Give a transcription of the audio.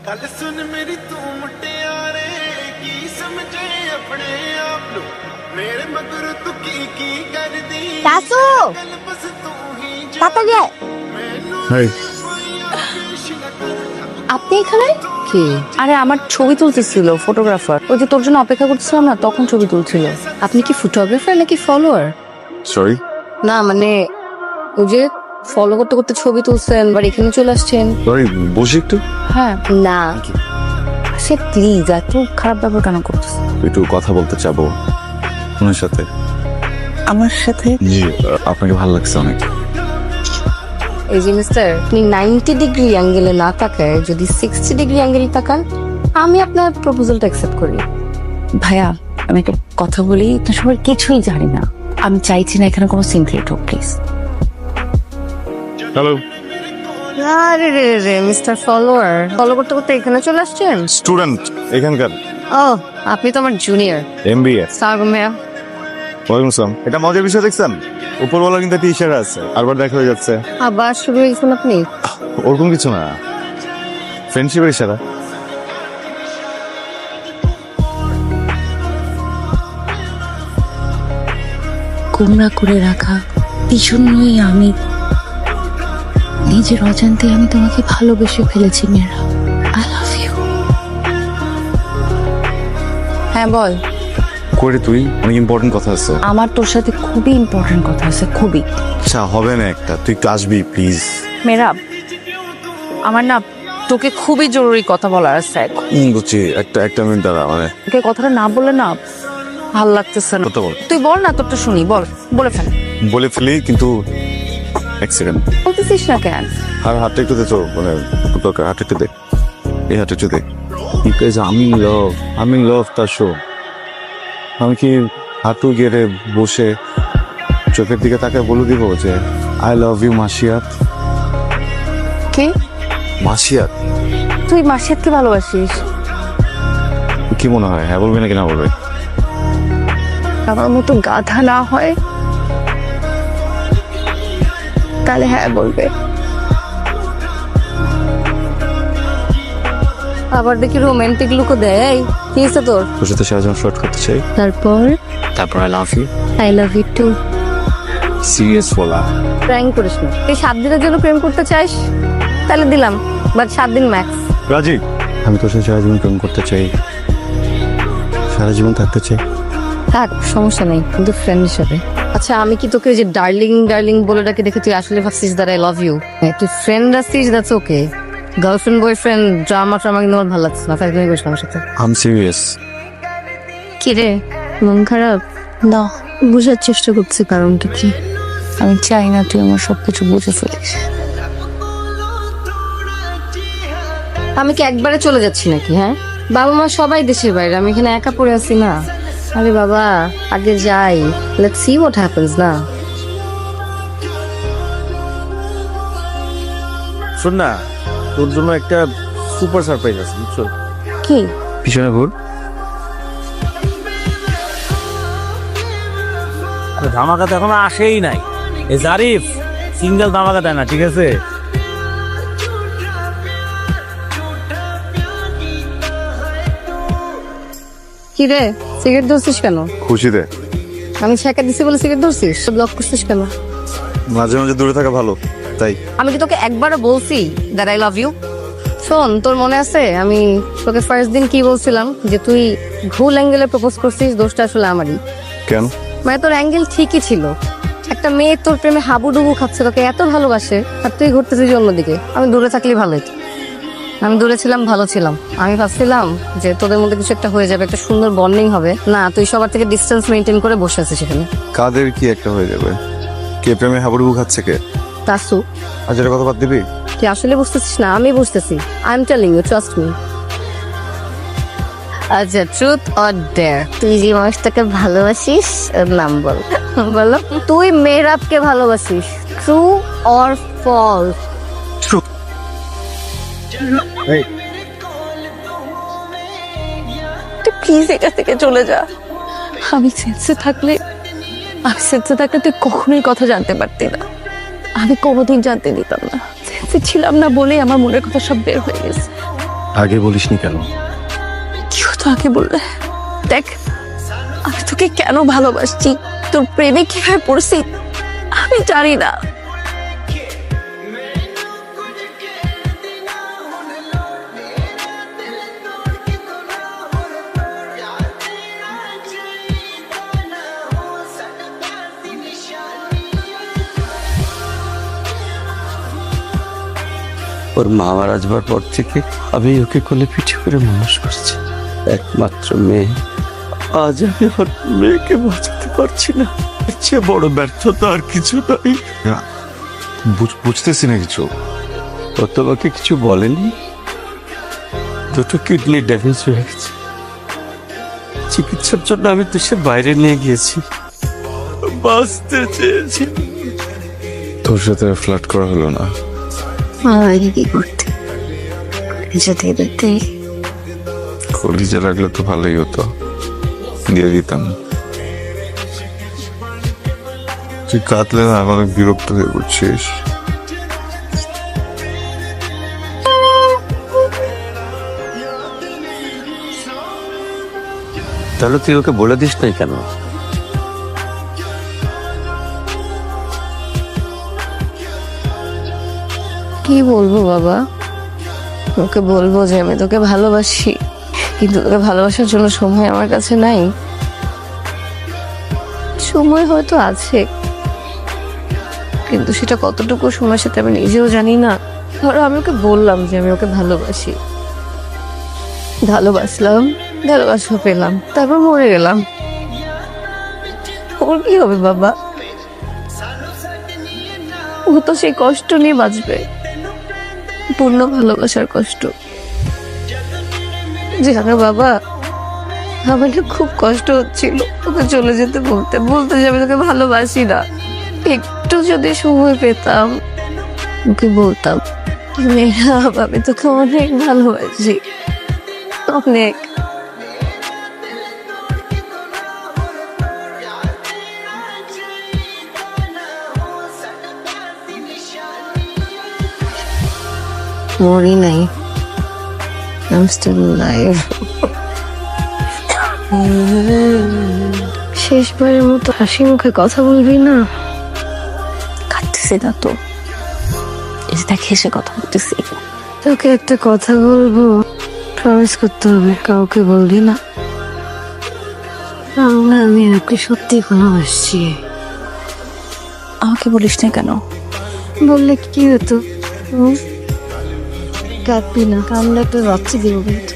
ਗੱਲ ਸੁਣ ਮੇਰੀ ਤੂੰ ਮੁਟਿਆਰੇ ਕੀ ਸਮਝੇ ਆਪਣੇ ਆਪ ਨੂੰ ਮੇਰੇ ਮਗਰ ਤੂੰ ਕੀ ਕੀ ਕਰਦੀ দাসু ਗੱਲ ਬਸ ਤੂੰ ਹੀ তাড়াতাড়ি আয়। ਮੈਨੂੰ পেশ না ਕਰ আপনি এখানে কি আরে আমার ছবি তুলতেছিল ফটোগ্রাফার ওই যে তোর জন্য অপেক্ষা করতেছিলাম না তখন ছবি তুলছিল আপনি কি ফটোগ্রাফার নাকি ফলোয়ার সরি না মানে ওই যে ফলো করতে করতে ছবি তুলছেন আবার এখানে চলে আসছেন। সরি বসি একটু। হ্যাঁ। না। সে প্লিজ এত খারাপ ব্যাপার কেন করতেছে একটু কথা বলতে চাবো ওনার সাথে? আমার সাথে? জি আপনাকে ভালো লাগছে অনেক। এই যে মিস্টার আপনি নাইনটি ডিগ্রি অ্যাঙ্গেলে না তাকায় যদি সিক্সটি ডিগ্রি অ্যাঙ্গেলে তাকান আমি আপনার প্রপোজালটা অ্যাকসেপ্ট করি। ভাইয়া আমি একটা কথা বলি তো সবার কিছুই জানি না। আমি চাইছি না এখানে কোনো সিন ক্রিয়েট হোক প্লিজ হ্যালো আরে রে রে মিস্টার ফলোয়ার ফলো করতে করতে এখানে চলে আসছেন? স্টুডেন্ট এখানকার। ও আপনি তো আমার জুনিয়র এমবিএ ওয়ালাইকুম আসসালাম। এটা মজার বিষয় দেখছেন? উপরওয়ালা কিন্তু একটা ইশারা আছে। আরবার দেখা হয়ে যাচ্ছে। আবার শুরু হয়েছেন আপনি? ওরকম কিছু না। ফ্রেন্ডশিপের ইশারা। গোমরা করে রাখা এই জন্যই আমি। নিজের অজান্তে আমি তোমাকে ভালোবেসে ফেলেছি মেয়েরা। আই লাভ ইউ হ্যাঁ বল। করে তুই? অনেক ইম্পর্টেন্ট কথা আছে। আমার তোর সাথে খুবই ইম্পর্টেন্ট কথা আছে খুবই। আচ্ছা হবে না একটা। তুই একটু আসবি প্লিজ মেরা আমার না তোকে খুবই জরুরি কথা বলার আছে বুঝছি। একটা একটা মিনিট দাঁড়া মানে। তোকে কথাটা না বলে না ভালো লাগতেছে না। তুই বল না তোরটা শুনি বল। বলে ফেল। বলে ফেলি কিন্তু এক সেকেন্ড বলতেছিস না কেন আর হাতটা একটু দে তো মানে দরকার হাতটা একটু দে। এই হাতটা একটু দে। বিকজ আমি লাভ আমি লাভ তার শো আমি কি হাঁটু গেড়ে বসে চোখের দিকে তাকে বলে দিব যে আই লাভ ইউ মাসিয়াত কি? মাসিয়াত? তুই মাসিয়াতকে ভালোবাসিস? কি মনে হয়? হ্যাঁ বলবে নাকি না বলবে? আমার মতো গাধা না হয়? তাহলে হ্যাঁ বলবে। আবার দেখি রোমান্টিক লুকও দেয়। কি হয়েছে তোর? তোর সাথে সারা জীবন ফ্লার্ট করতে চাই। তারপর? তারপর I love you I love you too serious বলা প্র্যাঙ্ক করিস না। তুই সাত দিনের জন্য প্রেম করতে চাস তাহলে দিলাম বাট সাত দিন ম্যাক্স রাজি আমি তোর সাথে সারা জীবন প্রেম করতে চাই। সারা জীবন থাকতে চাই। থাক সমস্যা নেই কিন্তু ফ্রেন্ড হিসাবে। আচ্ছা আমি কি তোকে ওই যে ডার্লিং ডার্লিং বলে ডাকে দেখে তুই আসলে ভাবছিস দ্যাট আই লাভ ইউ তুই ফ্রেন্ড আসছিস that's okay girlfriend boyfriend drama trauma কিন্তু আমার ভালো লাগছে না। তাই তুমি করিস আমার সাথে। আম সিরিয়াস কি রে? মন খারাপ? না বোঝার চেষ্টা করছি কারণটা কি আমি চাই না তুই আমার সবকিছু বুঝে ফেলিস। আমি কি একবারে চলে যাচ্ছি নাকি হ্যাঁ? বাবা মা সবাই দেশের বাইরে আমি এখানে একা পড়ে আছি না। আরে বাবা আগে যাই। লেটস সি হোয়াট হ্যাপেন্স না। শোন না তোর জন্য একটা সুপার সারপ্রাইজ আছে বুঝছ? কি? পিছনে ঘুর। ধামাকা তো এখনও আসেই নাই। এ জারিফ সিঙ্গেল ধামাকা দেয় না ঠিক আছে? কি রে? সিগারেট ধরছিস কেন? খুশিতে। আমি ছেঁকা দিছি বলে সিগারেট ধরছিস? ব্লক করছিস কেন? মাঝে মাঝে দূরে থাকা ভালো তাই। আমি কি তোকে একবারও বলছি দ্যাট আই লাভ ইউ শোন তোর মনে আছে? আমি তোকে ফার্স্ট দিন কি বলছিলাম? যে তুই ভুল অ্যাঙ্গেলে প্রপোজ করছিস দোষটা আসলে আমারই। কেন? মানে তোর অ্যাঙ্গেল ঠিকই ছিল। একটা মেয়ে তোর প্রেমে হাবুডুবু খাচ্ছে তোকে এত ভালোবাসে আর তুই ঘুরতেছিস অন্যদিকে। আমি দূরে থাকলেই ভালো হতো আমি দূরে ছিলাম ভালো ছিলাম। আমি ভাবছিলাম যে তোদের মধ্যে কিছু একটা হয়ে যাবে একটা সুন্দর বন্ডিং হবে। না তুই সবার থেকে ডিস্টেন্স মেনটেন করে বসে আছিস সেখানে কাদের কি একটা হয়ে যাবে? কে প্রেমে হাবুডুবু খাচ্ছে কে? তাসু। আজ এটা কথা বাদ দিবি? তুই আসলে বুঝতেছিস না আমি বুঝতেছি। I am telling you trust me আচ্ছা ট্রুথ অর ডেয়ার তুই যে মানুষটাকে ভালোবাসিস ওর নাম বল। বলো। তুই মেহরাবকে ভালোবাসিস ট্রু অর ফলস তুই প্লিজ এটা থেকে চলে যা। আমি সেন্সে থাকলে আমি সেন্সে থাকলে তুই কখনোই কথা জানতে পারতি না। আমি কোনোদিন জানতে দিতাম না। সেন্সে ছিলাম না বলেই আমার মনের কথা সব বের হয়ে গেছে। আগে বলিসনি কেন? কি হতো আগে বললে? দেখ আমি তোকে কেন ভালোবাসছি? তোর প্রেমে কীভাবে পড়ছি? আমি জানি না। ওর মা মারা যাবার পর থেকে আমি ওকে কোলে পিঠে করে মানুষ করছি। একমাত্র মেয়ে। আজ আমি ওর মেয়েকে বাঁচাতে পারছি না। চেয়ে বড় ব্যর্থতা আর কিছু নাই। বুঝ- বুঝতেছি না কিছু। ও তোমাকে কিছু বলেনি। দুটো কিডনি ড্যামেজ হয়ে গেছে। চিকিৎসার জন্য আমি দেশের বাইরে নিয়ে গিয়েছি। বাঁচতে চেয়েছি। তোর সাথে ফ্ল্যাট করা হলো না। কি করতে? যেতে যেতে কলিজে লাগলে তো ভালোই হতো। দিয়ে দিতাম। তুই কাঁদলে না অনেক বিরক্ত হয়ে পড়ছিস? তাহলে তুই ওকে বলে দিস নাই কেন? কি বলব বাবা? ওকে বলব যে আমি তোকে ভালোবাসি, কিন্তু তোকে ভালোবাসার জন্য সময় আমার কাছে নাই। সময় হয়তো আছে, কিন্তু সেটা কতটুকু সময় সেটা আমি নিজেও জানি না। ধরো আমি ওকে বললাম যে আমি ওকে ভালোবাসি। ভালোবাসলাম ভালোবাসা পেলাম, তারপর মরে গেলাম। ওর কি হবে বাবা? ও তো সেই কষ্ট নিয়ে বাঁচবে। পূর্ণ ভালোবাসার কষ্ট। যে জানো বাবা আমার খুব কষ্ট হচ্ছিল তোকে চলে যেতে বলতে। বলতে যে আমি তোকে ভালোবাসি না। একটু যদি সময় পেতাম, ওকে বলতাম, মেয়েরা, আমি তোকে অনেক ভালোবাসি। অনেক মরি নাই I'm still alive. শেষবারের মতো হাসি মুখে কথা বলবি না? কাটতেছে না তো। যে দেখ হেসে কথা বলতেছি। তোকে একটা কথা বলব। প্রমিস করতে হবে কাউকে বলবি না। আমরা আমি ওকে সত্যি ভালোবাসছি। আমাকে বলিস না কেন? বললে কি হতো? কাঁদবি না একটা বাচ্চা দেবো কিন্তু